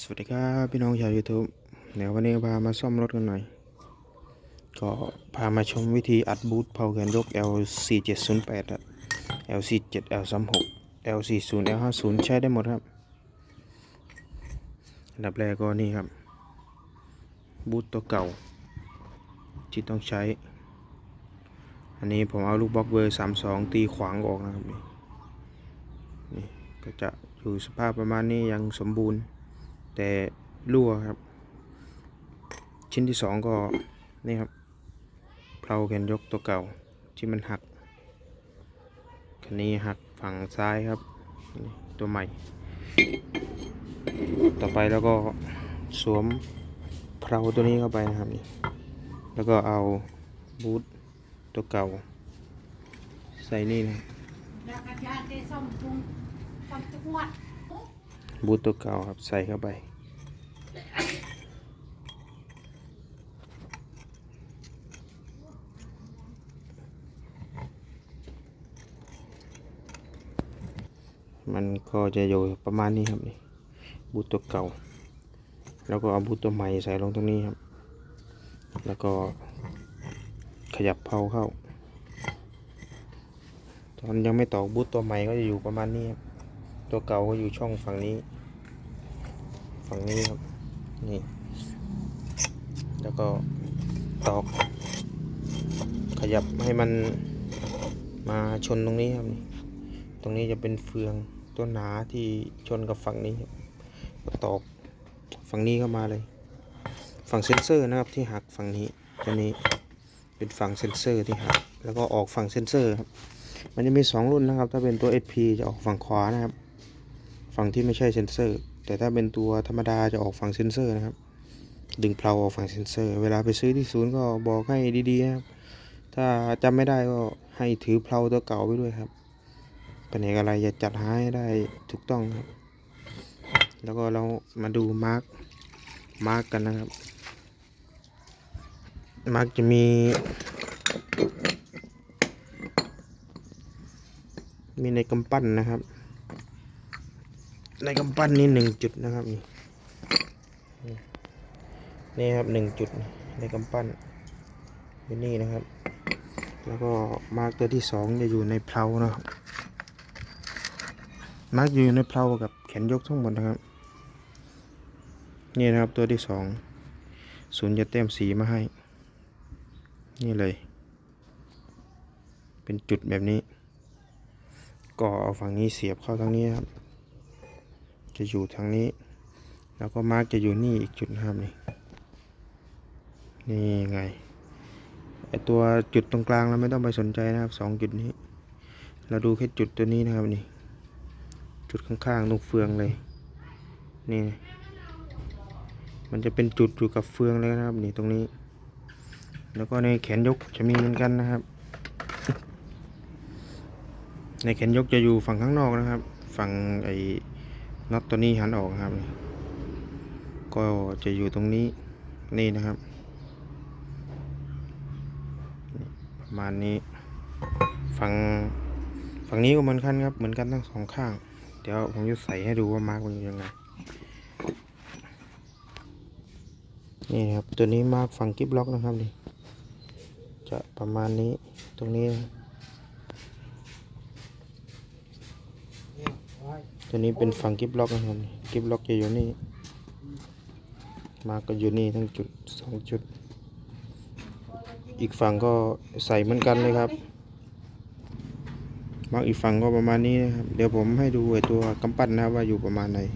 สวัสดีครับพี่น้องชาว YouTube เดี๋ยววันนี้พามาซ่อมรถกันหน่อย ก็พามาชมวิธีอัดบูทเผาแขนยก L4708 ครับ L47 L36 L40 L50 ใช้ได้หมดครับ อันดับแรกก็นี่ครับ บูทตัวเก่า ที่ต้องใช้ อันนี้ผมเอาลูกบล็อกเบอร์ 32 ตีขวางออกนะครับนี่นี่ก็จะอยู่สภาพประมาณนี้ยังสมบูรณ์ แต่รั่วครับ ชิ้นที่สองก็นี่ครับเพลาแขนยกตัวเก่าที่มันหักคันนี้หักฝั่งซ้ายครับ ตัวใหม่ ต่อไปแล้วก็สวมเพลาตัวนี้เข้าไปนะครับนี่แล้วก็เอาบูทตัวเก่า ใส่นี่นะ บูทตัวเก่าครับใส่เข้าไป มันก็จะอยู่ประมาณนี้ครับนี่บูทตัวเก่า แล้วก็เอาบูทตัวใหม่ใส่ลงตรงนี้ครับ แล้วก็ขยับเพลาเข้า ตอนยังไม่ตอกบูทตัวใหม่ก็จะอยู่ประมาณนี้ครับ ตัวเก่าก็อยู่ช่องฝั่งนี้ ฝั่งนี้ครับ นี่ แล้วก็ตอก ขยับให้มันมาชนตรงนี้ครับ ตรงนี้จะเป็นเฟืองตัวหนาที่ชนกับฝั่งนี้ครับก็ตอกฝั่งนี้เข้ามาเลย ฝั่งเซนเซอร์นะครับที่หักฝั่งนี้ตัวนี้เป็นฝั่งเซนเซอร์ที่หักแล้วก็ออกฝั่งเซนเซอร์ครับมันจะมีสองรุ่นนะครับ ถ้าเป็นตัว SP จะออกฝั่งขวานะครับ ฝั่งที่ไม่ใช่เซนเซอร์ แต่ถ้าเป็นตัวธรรมดาจะออกฝั่งเซนเซอร์นะครับ ดึงเพลาออกฝั่งเซนเซอร์ เวลาไปซื้อที่ศูนย์ก็บอกให้ดีๆนะครับ ถ้าจำไม่ได้ก็ให้ถือเพลาตัวเก่าไปด้วยครับแผนกอะไรจะจัดหาให้ได้ถูกต้องครับ แล้วก็เรามาดูมาร์กมาร์กกันนะครับ มาร์กจะมี มีในกำปั้นนะครับ ในกำปั้นนี่หนึ่งจุดนะครับนี่นี่ครับหนึ่งจุดในกำปั้นเป็นนี่นะครับ แล้วก็มาร์กตัวที่สองจะอยู่ในเพลานะครับมาร์กอยู่ในเพลากับแขนยกทั้งหมดนะครับนี่นะครับตัวที่สองศูนย์จะเต็มสีมาให้ นี่เลย เป็นจุดแบบนี้ ก็เอาฝั่งนี้เสียบเข้าทางนี้ครับ จะอยู่ทางนี้ แล้วก็มาร์กจะอยู่นี่อีกจุดนะครับนี่นี่ไงไอตัวจุดตรงกลางเราไม่ต้องไปสนใจนะครับสองจุดนี้ เราดูแค่จุดตัวนี้นะครับนี่ จุดข้างๆตรงเฟืองเลย นี่ มันจะเป็นจุดอยู่กับเฟืองเลยนะครับนี่ตรงนี้ แล้วก็ในแขนยกจะมีเหมือนกันนะครับ ในแขนยกจะอยู่ฝั่งข้างนอกนะครับ ฝั่งไอ น็อตตัวนี้หันออกครับ ก็จะอยู่ตรงนี้นี่นะครับ ประมาณนี้ฝั่งฝั่งนี้ก็เหมือนกันครับ เหมือนกันทั้งสองข้าง เดี๋ยวผมจะใส่ให้ดูว่ามาร์กมันอยู่ยังไงนี่ครับตัวนี้มาร์กฝั่งกิฟล็อกนะครับนี่จะประมาณนี้ตรงนี้นะ ตัวนี้เป็นฝั่งกิฟล็อกนะครับกิฟล็อกจะอยู่นี่ มาก็อยู่นี่ทั้งจุดสองจุด อีกฝั่งก็ใส่เหมือนกันเลยครับ มาร์กอีกฝั่งก็ประมาณนี้นะครับ เดี๋ยวผมให้ดูไอ้ตัวกำปั้นนะครับว่าอยู่ประมาณไหน